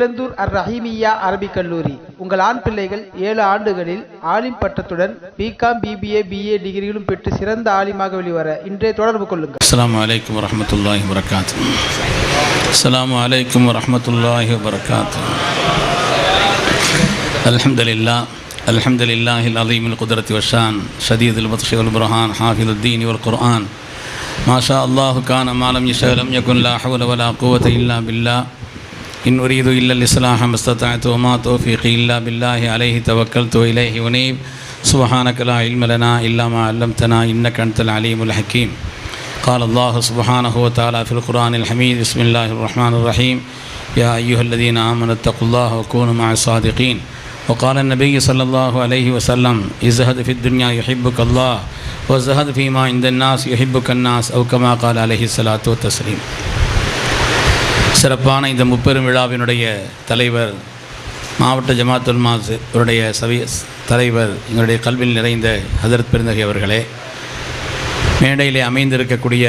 மேலந்தூர் அர் ரஹீமியா அரபிக் கல்லூரி உங்கள் ஆண் பிள்ளைகள் ஏழு ஆண்டுகளில் ஆலிம் பட்டத்துடன் பிகாம் பிபிஏ பிஏ டிகிரிகளும் பெற்று சிறந்த ஆலிமாக வெளிவர இன்றைய தொடர்பு கொள்ளுங்கள் السلام عليكم ورحمة الله وبركاته السلام عليكم ورحمة الله وبركاته الحمد لله الحمد لله العظيم القدرة والشان شديد البطش والبرهان حافظ الدين والقرآن ما شاء الله كان ما لم يشاء لم يكن لا حول ولا قوة إلا بالله إن أريد إلا الإصلاح ما استطعت وما توفيقي إلا بالله عليه توكلت وإليه ونيب سبحانك لا علم لنا إلا ما علمتنا إنك أنت العليم الحكيم. قال الله سبحانه وتعالى في القرآن الحميد. بسم الله الرحمن الرحيم. يا أيها الذين آمنوا اتقوا الله وكونوا مع الصادقين. وقال النبي صلى الله عليه وسلم ازهد في الدنيا يحبك الله وزهد فيما عند الناس يحبك الناس أو كما قال عليه الصلاة والتسليم. சிறப்பான இந்த முப்பெரும் விழாவினுடைய தலைவர் மாவட்ட ஜமாத்துல் மாஸ் இவருடைய சவி தலைவர் எங்களுடைய கல்வியில் நிறைந்த ஹதரத் பெருந்தகை அவர்களே மேடையிலே அமைந்திருக்கக்கூடிய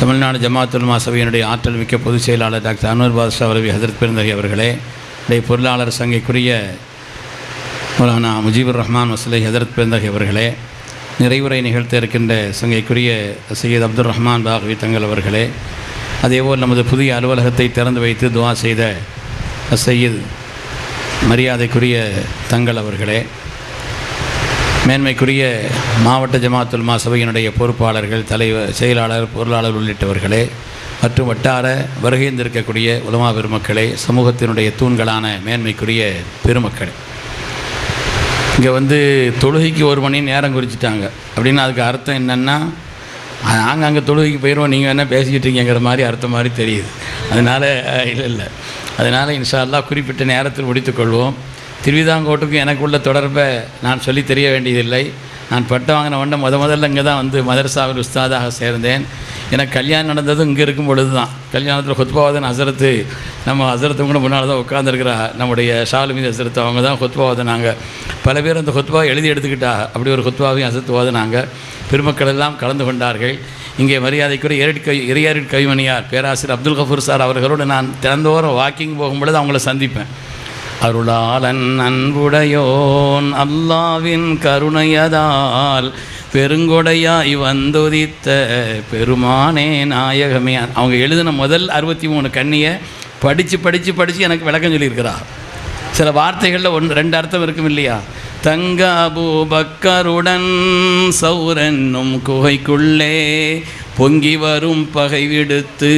தமிழ்நாடு ஜமாத்துல் மா சபையினுடைய ஆற்றல் மிக்க பொதுச் செயலாளர் டாக்டர் அன்வர் பாதுஷா அவரவி ஹதரத் பெருந்தகை அவர்களே உடைய பொருளாளர் சங்கைக்குரிய மௌலானா முஜீபுர் ரஹ்மான் வசலை ஹதரத் பெருந்தகை அவர்களே நிறைவுரை நிகழ்த்த இருக்கின்ற சங்கைக்குரிய சையீத் அப்துல் ரஹ்மான் பாகவி தங்கள் அவர்களே அதேபோல் நமது புதிய அலுவலகத்தை திறந்து வைத்து துவா செய்த சையீத் மரியாதைக்குரிய தங்கள் அவர்களே மேன்மைக்குரிய மாவட்ட ஜமாத்துல் சபையினுடைய பொறுப்பாளர்கள் தலைவர் செயலாளர் பொருளாளர் உள்ளிட்டவர்களே மற்றும் வட்டார வருகைந்திருக்கக்கூடிய உலமா பெருமக்களே சமூகத்தினுடைய தூண்களான மேன்மைக்குரிய பெருமக்கள். இங்கே வந்து தொழுகைக்கு ஒரு மணி நேரம் குறிச்சிட்டாங்க. அப்படின்னு அதுக்கு அர்த்தம் என்னென்னா நாங்கள் அங்கே தொழுகைக்கு போயிடுவோம் நீங்கள் என்ன பேசிக்கிட்டு இருக்கீங்கிற மாதிரி அர்த்தம் மாதிரி தெரியுது. அதனால் இல்லை இல்லை. அதனால் இன்ஷா அல்லாஹ் குறிப்பிட்ட நேரத்தில் முடித்துக்கொள்வோம் திருவிதாங்கோட்டுக்கும் எனக்கு உள்ள தொடர்பை நான் சொல்லி தெரிய வேண்டியதில்லை. நான் பட்டம் வாங்கின உடனே முத முதல்ல இங்கே தான் வந்து மதரசாவில் உஸ்தாதாக சேர்ந்தேன். எனக்கு கல்யாணம் நடந்ததும் இங்கே இருக்கும் பொழுது தான் கல்யாணத்தில் ஹுத்பாவதன் ஹசரத்து நம்ம ஹசரத்து கூட முன்னால் தான் உட்காந்துருக்கிறா நம்முடைய ஷாலுமீது ஹசரத்து. அவங்க தான் ஹொத்பாவதனாங்க பல பேர் அந்த ஹுத்பா எழுதி எடுத்துக்கிட்டா அப்படி ஒரு ஹுத்பாவையும் ஹசரத்து ஓதுனாங்க. பெருமக்கள் எல்லாம் கலந்து கொண்டார்கள். இங்கே மரியாதைக்குரிய எரடி கவி இறையாரி கவிமணியார் பேராசிரியர் அப்துல் கஃபூர் சார் அவர்களோடு நான் திறந்தோறும் வாக்கிங் போகும்பொழுது அவங்கள சந்திப்பேன். அருளாளன் அன்புடையோன் அல்லாவின் கருணையதால் பெருங்கொடையாய் வந்துதித்த பெருமானே நாயகமே. அவங்க எழுதின முதல் அறுபத்தி மூணு கண்ணியை படித்து படித்து படித்து எனக்கு விளக்கம் சொல்லியிருக்கிறார். சில வார்த்தைகளில் ஒன்று ரெண்டு அர்த்தம் இருக்கும் இல்லையா? தங்க அபூபக்கருடன் சௌரன்னும் குகைக்குள்ளே பொங்கி வரும் பகை விடுத்து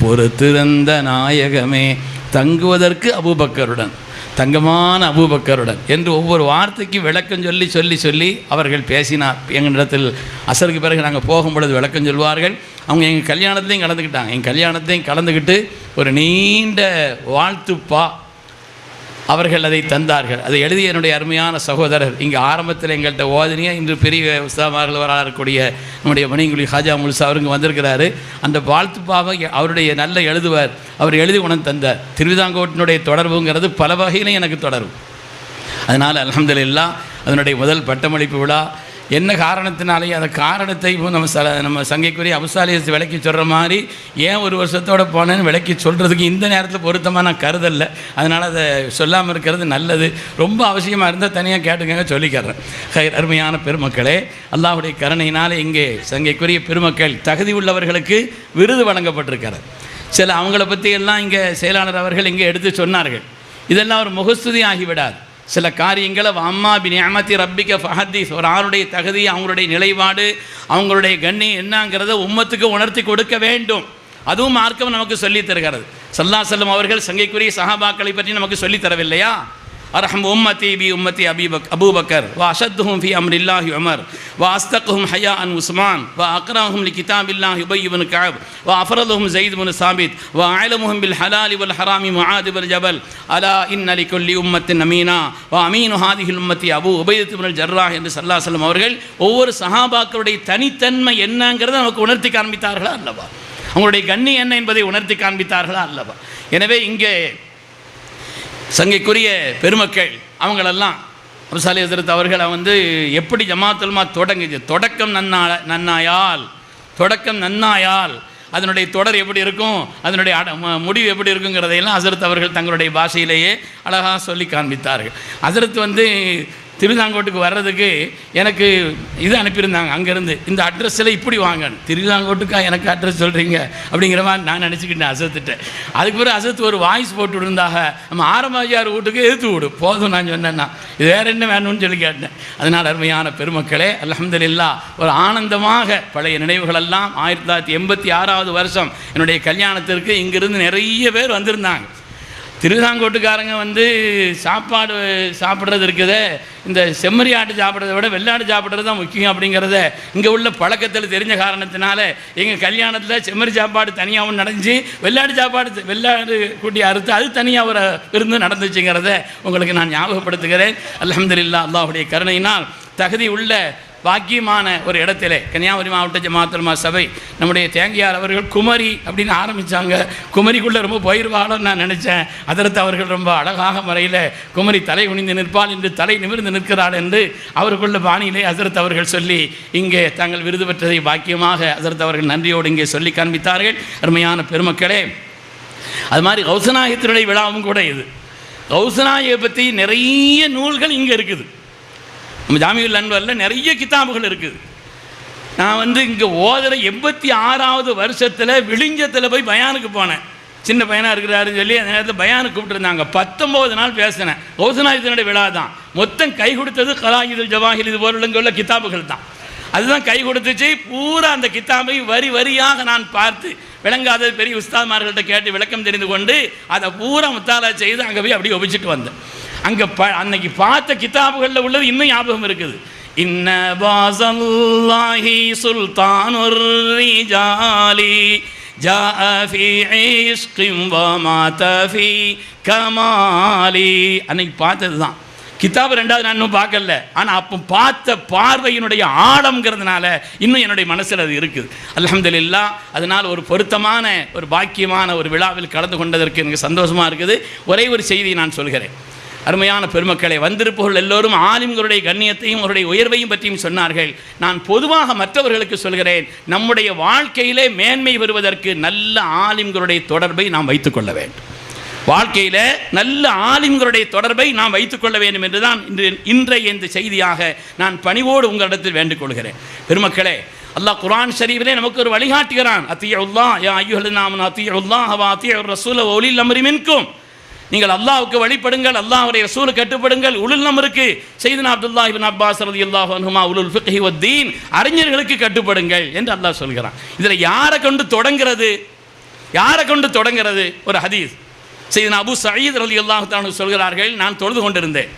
பொறுத்திருந்த நாயகமே தங்குவதற்கு அபூபக்கருடன் தங்கமான அபூபக்கருடன் என்று ஒவ்வொரு வார்த்தைக்கு விளக்கம் சொல்லி சொல்லி சொல்லி அவர்கள் பேசினார். எங்களிடத்தில் அசருக்கு பிறகு நாங்கள் போகும்பொழுது விளக்கம் சொல்வார்கள். அவங்க எங்கள் கல்யாணத்தையும் கலந்துக்கிட்டாங்க. எங்கள் கல்யாணத்தையும் கலந்துக்கிட்டு ஒரு நீண்ட வாழ்த்துப்பா அவர்கள் அதை தந்தார்கள். அதை எழுதிய என்னுடைய அருமையான சகோதரர் இங்கே ஆரம்பத்தில் எங்கள்கிட்ட ஓதனியா இன்று பெரிய உஸ்தாமார்கள் இருக்கக்கூடிய நம்முடைய மணிங்குழி ஹாஜா முல்சா அவருங்க வந்திருக்கிறாரு. அந்த வாழ்த்துப்பாவை அவருடைய நல்ல எழுதுவார் அவர் எழுதி உணர்ந்து தந்தார். திருவிதாங்கோட்டினுடைய தொடர்புங்கிறது பல வகையிலும் எனக்கு தொடரும். அதனால் அலமதுல்லா அதனுடைய முதல் பட்டமளிப்பு விழா என்ன காரணத்தினாலேயே அந்த காரணத்தை இப்போ நம்ம ச நம்ம சங்கைக்குரிய அபுசாலியத்தை விளக்கி சொல்கிற மாதிரி ஏன் ஒரு வருஷத்தோடு போனேன்னு விளக்கி சொல்கிறதுக்கு இந்த நேரத்தில் பொருத்தமாக நான் கருதல்ல. அதனால் அதை சொல்லாமல் இருக்கிறது நல்லது. ரொம்ப அவசியமாக இருந்தால் தனியாக கேட்டுக்கங்க சொல்லிக்கிறேன். ஹை அருமையான பெருமக்களே அல்லாஹுடைய கருணையினால் இங்கே சங்கைக்குரிய பெருமக்கள் தகுதி உள்ளவர்களுக்கு விருது வழங்கப்பட்டிருக்கிறது. சில அவங்கள பற்றி எல்லாம் இங்கே செயலாளர் அவர்கள் இங்கே எடுத்து சொன்னார்கள். இதெல்லாம் ஒரு முகஸ்துதி ஆகிவிடாது. சில காரியங்களை அம்மா பி நியமத்தி ரப்பிக்க ஃபஹத்தீஸ். ஒரு ஆளுடைய தகுதி அவங்களுடைய நிலைப்பாடு அவங்களுடைய கண்ணி என்னங்கிறத உம்மத்துக்கு உணர்த்தி கொடுக்க வேண்டும். அதுவும் மார்க்கம் நமக்கு சொல்லித் தருகிறது. சல்லா செல்லும் அவர்கள் சங்கைக்குரிய சஹாபாக்களை பற்றி நமக்கு சொல்லித் தரவில்லையா? அரஹம் உம்மத்தி பி உம்மத்தி அபீபக் அபூபக்கர் வா அஷத்துஹும் ஃபி அம்ர் இல்லாஹி உமர் வா அஸ்தக்குஹும் ஹயா அன் உஸ்மான் வா அக்ராஹும் லி கிதாப் இல்லாஹி உபய் இப்னு கஅப் வா அஃபரதுஹும் ஜெயித் இப்னு சாபித் வா அலமுஹும் பில் ஹலாலி வல் ஹராமி முஆத் இப்னு ஜபல் அலா இன்ன லிகுல்லி உம்மத்தின் அமீனா வா அமீனு ஹாதிஹில் உம்மத்தி அபு உபைத் இப்னு ஜர்ராஹ் என்று ஸல்லல்லாஹு அலைஹி அவர்கள் ஒவ்வொரு சஹாபாக்களுடைய தனித்தன்மை என்னங்கிறத நமக்கு உணர்த்தி காண்பித்தார்களா அல்லவா? அவங்களுடைய கண்ணி என்ன என்பதை உணர்த்தி காண்பித்தார்களா அல்லவா? எனவே இங்கே சங்கைக்குரிய பெருமக்கள் அவங்களெல்லாம் அம்சாலி ஹசரத் அவர்களை வந்து எப்படி ஜமாத்துல்மா தொடங்குது? தொடக்கம் நன்னா நன்னாயால் தொடக்கம் நன்னாயால் அதனுடைய தொடர் எப்படி இருக்கும்? அதனுடைய அட முடிவு எப்படி இருக்குங்கிறதையெல்லாம் ஹசரத் அவர்கள் தங்களுடைய பாஷையிலேயே அழகாக சொல்லி காண்பித்தார்கள். ஹசரத் வந்து திருவிதாங்கோட்டுக்கு வர்றதுக்கு எனக்கு இது அனுப்பியிருந்தாங்க அங்கேருந்து. இந்த அட்ரஸில் இப்படி வாங்கன்னு திருவிதாங்கோட்டுக்கா எனக்கு அட்ரஸ் சொல்கிறீங்க அப்படிங்கிற மாதிரி நான் நினச்சிக்கிட்டேன் அசத்துட்ட. அதுக்கு பிறகு அசத்து ஒரு வாய்ஸ் போட்டு விடுந்தாக நம்ம ஆரம்பியார் வீட்டுக்கு எதிர்த்து விடு. போதும் நான் சொன்னேன்னா. இது வேற என்ன வேணும்னு சொல்லி கேட்டேன். அதனால் அருமையான பெருமக்களே அலமதுல்லா ஒரு ஆனந்தமாக பழைய நினைவுகளெல்லாம் ஆயிரத்தி தொள்ளாயிரத்தி எண்பத்தி ஆறாவது வருஷம் என்னுடைய கல்யாணத்திற்கு இங்கிருந்து நிறைய பேர் வந்திருந்தாங்க. திருவிதாங்கோட்டுக்காரங்க வந்து சாப்பாடு சாப்பிட்றது இருக்குது இந்த செம்மறி ஆட்டு சாப்பிட்றத விட வெள்ளாடு சாப்பிட்றது தான் முக்கியம் அப்படிங்கிறத இங்கே உள்ள பழக்கத்தில் தெரிஞ்ச காரணத்தினால எங்கள் கல்யாணத்தில் செம்மறி சாப்பாடு தனியாகவும் நடந்துச்சு வெள்ளாடு சாப்பாடு வெள்ளாடு கூட்டி அறுத்து அது தனியாக ஒரு விருந்து நடந்துச்சுங்கிறத உங்களுக்கு நான் ஞாபகப்படுத்துகிறேன். அலமதுல்லா அல்லாஹ்வுடைய கருணையினால் தகுதி உள்ள பாக்கியமான ஒரு இடத்திலே. கன்னியாகுமரி மாவட்ட ஜமாத்துல்மா சபை நம்முடைய தேங்கியார் அவர்கள் குமரி அப்படின்னு ஆரம்பித்தாங்க குமரிக்குள்ளே ரொம்ப போயிடுவாளோன்னு நான் நினச்சேன். அதற்கு அவர்கள் ரொம்ப அழகாக முறையில் குமரி தலை குனிந்து நிற்பாள் என்று தலை நிமிர்ந்து நிற்கிறாள் என்று அவருக்குள்ள பாணியிலே ஹசரத் அவர்கள் சொல்லி இங்கே தாங்கள் விருது பெற்றதை பாக்கியமாக ஹசரத் அவர்கள் நன்றியோடு இங்கே சொல்லி காண்பித்தார்கள். அருமையான பெருமக்களே அது மாதிரி கௌசநாயகத்தினுடைய விழாவும் கூட இது. கௌசநாயகை பற்றி நிறைய நூல்கள் இங்கே இருக்குது. நம்ம ஜாமியுல் அன்வரில் நிறைய கிதாபுகள் இருக்குது நான் வந்து இங்கே ஓதுகிற எண்பத்தி ஆறாவது வருஷத்தில் விழிஞ்சத்தில் போய் பயானுக்கு போனேன். சின்ன பையனாக இருக்கிறாருன்னு சொல்லி அந்த நேரத்தில் பயானுக்கு கூப்பிட்டுருந்தாங்க. பத்தொம்போது நாள் பேசினேன். கௌசநாயகத்தினுடைய விழா தான். மொத்தம் கை கொடுத்தது கலாயுதல் ஜவாஹில் இது போல உள்ள கிதாபுகள் தான். அதுதான் கை கொடுத்துச்சு. பூரா அந்த கித்தாபை வரி வரியாக நான் பார்த்து விளங்காத பெரிய உஸ்தாமார்கள்ட்ட கேட்டு விளக்கம் தெரிந்து கொண்டு அதை பூரா முத்தாலா செய்து அங்கே போய் அப்படியே ஒபிச்சிட்டு வந்தேன். அங்கே ப அன்னைக்கு பார்த்த கிதாபுகளில் உள்ளது இன்னும் ஞாபகம் இருக்குது இன்ன பாசல்லாஹி சுல்தானுர் ரிஜாலி جاء في عشق ومات في كمالي அன்னைக்கு பார்த்தது தான் கிதாபு ரெண்டாவது நான் இன்னும் பார்க்கல ஆனால் அப்போ பார்த்த பார்வையினுடைய ஆழம்ங்கிறதுனால இன்னும் என்னுடைய மனசில் அது இருக்குது அல்ஹம்துலில்லா அதனால் ஒரு பொருத்தமான ஒரு பாக்கியமான ஒரு விழாவில் கலந்து கொண்டதற்கு எனக்கு சந்தோஷமாக இருக்குது ஒரே ஒரு செய்தியை நான் சொல்கிறேன் அருமையான பெருமக்களை வந்திருப்பவர்கள் எல்லோரும் ஆலிம்களுடைய கண்ணியத்தையும் அவருடைய உயர்வையும் பற்றியும் சொன்னார்கள். நான் பொதுவாக மற்றவர்களுக்கு சொல்கிறேன் நம்முடைய வாழ்க்கையிலே மேன்மை பெறுவதற்கு நல்ல ஆலிம்களுடைய தொடர்பை நாம் வைத்துக்கொள்ள வேண்டும். வாழ்க்கையில் நல்ல ஆலிம்களுடைய தொடர்பை நாம் வைத்துக்கொள்ள வேண்டும் என்றுதான் இன்று இன்றைய இந்த செய்தியாக நான் பணிவோடு உங்களிடத்தில் வேண்டுகொள்கிறேன் பெருமக்களே அல்லாஹ் குரான் ஷரீஃபிலே நமக்கு ஒரு வழிகாட்டுகிறான். அத்தியுல்லா யா ஐயுஹல் நாமன் அத்தியுல்லாஹ் அத்தியுர் ரசூல ஒலில் அமரிமின்கும் நீங்கள் அல்லாவுக்கு வழிபடுங்கள் அல்லாஹுடைய ரசூலு கட்டுப்படுங்கள். உளுல் நமருக்கு செய்தனா அப்துல்லா இபின் அப்பாஸ் ரலியல்லாஹு அன்ஹுமா உலுல் ஃபிஹிவத்தீன் அறிஞர்களுக்கு கட்டுப்படுங்கள் என்று அல்லாஹ் சொல்கிறான். இதில் யாரை கொண்டு தொடங்கிறது? யாரை கொண்டு தொடங்கிறது? ஒரு ஹதீஸ். செய்தனா அபு சயீத் ரலியல்லாஹு தஆலா சொல்கிறார்கள் நான் தொழுது கொண்டிருந்தேன்.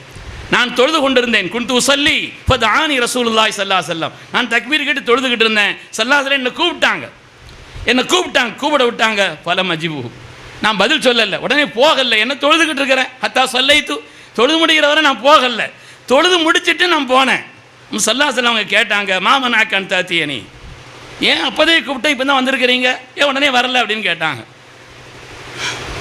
நான் தொழுது கொண்டிருந்தேன். குண்டு உசல்லி இப்போ தானி ரசூலுல்லாய் சல்லா செல்லம் நான் தக்மீர் கேட்டு தொழுதுகிட்டு இருந்தேன். ஸல்லல்லாஹு அலைஹி என்னை கூப்பிட்டாங்க. என்னை கூப்பிட்டாங்க. கூப்பிட விட்டாங்க. பல மஜிபு நான் பதில் சொல்லலை. உடனே போகலை. என்ன தொழுதுகிட்டு இருக்கிறேன்? ஹத்தா சொல்லைத்து. தொழுது முடிகிற வரை நான் போகலை. தொழுது முடிச்சிட்டு நான் போனேன். சல்லாசல் அவங்க கேட்டாங்க மாமன் ஆக்கான் தாத்தியனி? ஏன் அப்போதே கூப்பிட்டு இப்போ தான் வந்திருக்கிறீங்க? ஏன் உடனே வரல? அப்படின்னு கேட்டாங்க.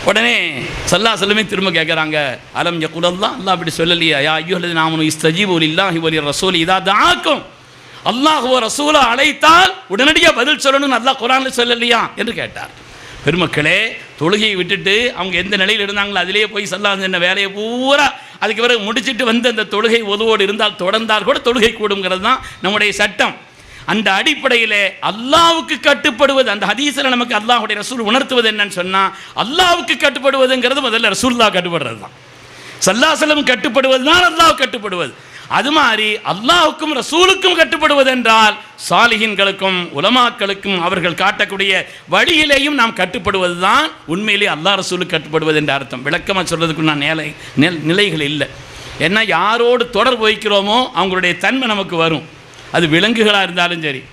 உடனே சல்லா செல்லுமே திரும்ப கேட்குறாங்க அலம் யகுலல்லா அல்லா அப்படி சொல்லலையா. யா இஸ் நாமனு ஒலி இல்லாஹி வலி ரசூல். இதாக ஆக்கும் அல்லாஹுவ ரசூலை அழைத்தால் உடனடியாக பதில் சொல்லணும்னு அல்லாஹ் குரானில் சொல்லலையா? என்று கேட்டார். பெருமக்களே தொழுகையை விட்டுட்டு அவங்க எந்த நிலையில் இருந்தாங்களோ அதிலேயே போய் சல்லா என்ன வேலையை பூரா அதுக்கு பிறகு முடிச்சிட்டு வந்து அந்த தொழுகை உதவோடு இருந்தால் தொடர்ந்தால் கூட தொழுகை கூடுங்கிறது தான் நம்முடைய சட்டம். அந்த அடிப்படையில் அல்லாவுக்கு கட்டுப்படுவது அந்த ஹதீஸில் நமக்கு அல்லாஹுடைய ரசூல் உணர்த்துவது என்னன்னு சொன்னால் அல்லாவுக்கு கட்டுப்படுவதுங்கிறது முதல்ல ரசூல்லா கட்டுப்படுறது தான் சல்லாசலம் கட்டுப்படுவது தான் அல்லாஹ் கட்டுப்படுவது. அது மாதிரி அல்லாஹுக்கும் ரசூலுக்கும் கட்டுப்படுவது என்றால் சாலிகின்களுக்கும் உலமாக்களுக்கும் அவர்கள் காட்டக்கூடிய வழியிலேயும் நாம் கட்டுப்படுவது தான் உண்மையிலே அல்லாஹ் ரசூலுக்கு கட்டுப்படுவது என்ற அர்த்தம். விளக்கமாக சொல்றதுக்கு நான் நிலை நிலைகள் இல்லை. ஏன்னா யாரோடு தொடர்பு வைக்கிறோமோ அவங்களுடைய தன்மை நமக்கு வரும். அது விலங்குகளாக இருந்தாலும் சரி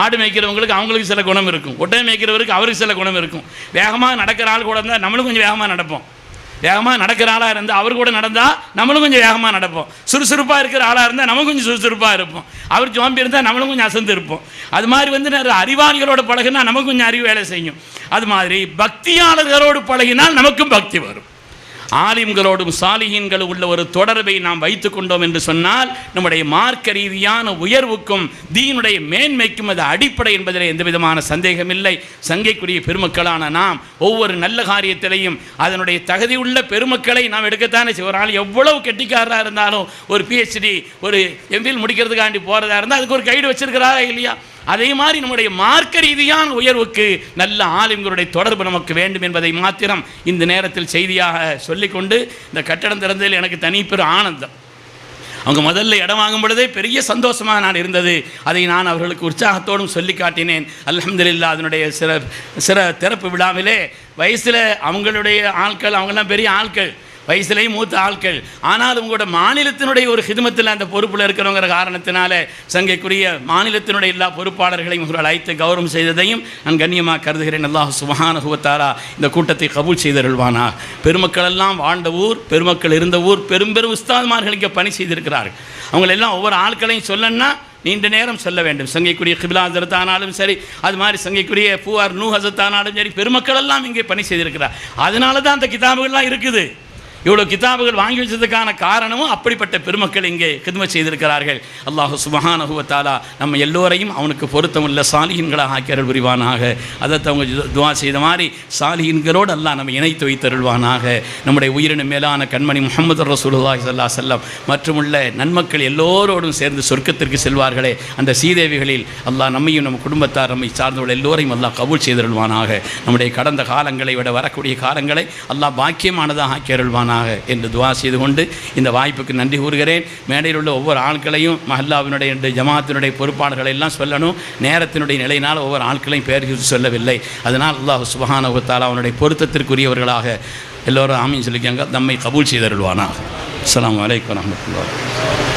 ஆடு மேய்க்கிறவங்களுக்கு அவங்களுக்கு சில குணம் இருக்கும். ஒட்டை மேய்க்கிறவருக்கு அவருக்கு சில குணம் இருக்கும். வேகமாக நடக்கிற ஆள் கூட இருந்தால் நம்மளும் கொஞ்சம் வேகமாக நடப்போம். வேகமாக நடக்கிற ஆளாக இருந்தால் அவர் கூட நடந்தால் நம்மளும் கொஞ்சம் வேகமாக நடப்போம். சுறுசுறுப்பாக இருக்கிற ஆளாக இருந்தால் நம்ம கொஞ்சம் சுறுசுறுப்பாக இருப்போம். அவர் ஜோம்பி இருந்தால் நம்மளும் கொஞ்சம் அசந்து இருப்போம். அது மாதிரி வந்து நிறைய அறிவாளிகளோட பழகினா நமக்கு கொஞ்சம் அறிவு வேலை செய்யும். அது மாதிரி பக்தியாளர்களோடு பழகினால் நமக்கும் பக்தி வரும். ஆலிம்களோடும் சாலிஹீன்களும் உள்ள ஒரு தொடர்பை நாம் வைத்து கொண்டோம் என்று சொன்னால் நம்முடைய மார்க்க ரீதியான உயர்வுக்கும் தீனுடைய மேன்மைக்கும் அது அடிப்படை என்பதில் எந்த விதமான சந்தேகமில்லை சங்கைக்குரிய பெருமக்களான நாம் ஒவ்வொரு நல்ல காரியத்திலையும் அதனுடைய தகுதியுள்ள பெருமக்களை நாம் எடுக்கத்தானே ஒரு ஆள் எவ்வளவு கெட்டிக்காரராக இருந்தாலும் ஒரு பிஹெச்டி ஒரு எம்பில் முடிக்கிறதுக்காண்டி போகிறதா இருந்தால் அதுக்கு ஒரு கைடு வச்சிருக்கிறாரா இல்லையா? அதே மாதிரி நம்முடைய மார்க்க ரீதியான உயர்வுக்கு நல்ல ஆளுங்களுடைய தொடர்பு நமக்கு வேண்டும் என்பதை மாத்திரம் இந்த நேரத்தில் செய்தியாக சொல்லிக்கொண்டு இந்த கட்டடம் திறந்ததில் எனக்கு தனிப்பெரும் ஆனந்தம். அவங்க முதல்ல இடம் வாங்கும் பொழுதே பெரிய சந்தோஷமாக நான் இருந்தது. அதை நான் அவர்களுக்கு உற்சாகத்தோடும் சொல்லி காட்டினேன். அலமதுல்லா அதனுடைய சிற சிற திறப்பு விழாவிலே வயசில் அவங்களுடைய ஆட்கள் அவங்கெல்லாம் பெரிய ஆட்கள். வயசுலேயும் மூத்த ஆட்கள். ஆனால் உங்களோட மாநிலத்தினுடைய ஒரு ஹிதமத்தில் அந்த பொறுப்பில் இருக்கிறவங்கிற காரணத்தினால சங்கைக்குரிய மாநிலத்தினுடைய எல்லா பொறுப்பாளர்களையும் இவர்கள் அழைத்து கௌரவம் செய்ததையும் நான் கண்ணியமாக கருதுகிறேன். அல்லாஹ் சுபஹானுகுவத்தாரா இந்த கூட்டத்தை கபூல் செய்தருள்வானா பெருமக்கள் எல்லாம் வாழ்ந்த ஊர் பெருமக்கள் இருந்த ஊர் பெரும்பெரும் பெரும் இங்கே பணி செய்திருக்கிறார்கள். அவங்களெல்லாம் ஒவ்வொரு ஆட்களையும் சொல்லணும்னா நீண்ட நேரம் சொல்ல வேண்டும். சங்கைக்குரிய கிபிலா ஹசரத்தானாலும் சரி அது மாதிரி சங்கைக்குரிய பூவார் நூ ஹசரத்தானாலும் சரி பெருமக்கள் எல்லாம் இங்கே பணி செய்திருக்கிறார். அதனால தான் அந்த கிதாபுகள்லாம் இருக்குது. இவ்வளோ கிதாபுகள் வாங்கி வச்சதுக்கான காரணமும் அப்படிப்பட்ட பெருமக்கள் இங்கே கிதுமை செய்திருக்கிறார்கள். அல்லாஹ் சுபஹானஹுவத்தாலா நம்ம எல்லோரையும் அவனுக்கு பொருத்தமுள்ள சாலிஹின்களாக ஆக்கியர்கள் புரிவானாக அதை அவங்க துவா செய்த மாதிரி சாலிஹின்களோடு அல்லாஹ் நம்ம இணைத்து வைத்தருள்வானாக. நம்முடைய உயிரின மேலான கண்மணி முகமது ரசூலுல்லாஹி சல்லா செல்லம் மற்றும் மற்றுமுள்ள நன்மக்கள் எல்லோரோடும் சேர்ந்து சொர்க்கத்திற்கு செல்வார்களே. அந்த சீதேவிகளில் அல்லாஹ் நம்மையும் நம்ம குடும்பத்தார் நம்மை சார்ந்தவர்கள் எல்லோரையும் அல்லாஹ் கபூல் செய்தருள்வானாக நம்முடைய கடந்த காலங்களை விட வரக்கூடிய காலங்களை அல்லாஹ் பாக்கியமானதாக ஆக்கியருள்வானாக என்று துவா செய்து கொண்டு இந்த வாய்ப்புக்கு நன்றி கூறுகிறேன். மேடையில் உள்ள ஒவ்வொரு ஆட்களையும் மஹல்லாவினுடைய இந்த ஜமாத்தினுடைய பொறுப்பாளர்களை எல்லாம் சொல்லணும். நேரத்தினுடைய நிலையினால் ஒவ்வொரு ஆட்களையும் பெயர் சொல்லவில்லை. அதனால் அல்லாஹ் சுபஹானவத்தால் அவனுடைய பொருத்தத்திற்குரியவர்களாக எல்லோரும் ஆமீன் சொல்லிக்காங்க. நம்மை கபூல் செய்தருள்வானா அஸ்லாம் வலைக்கம் வரஹ்மத்துல்லாஹி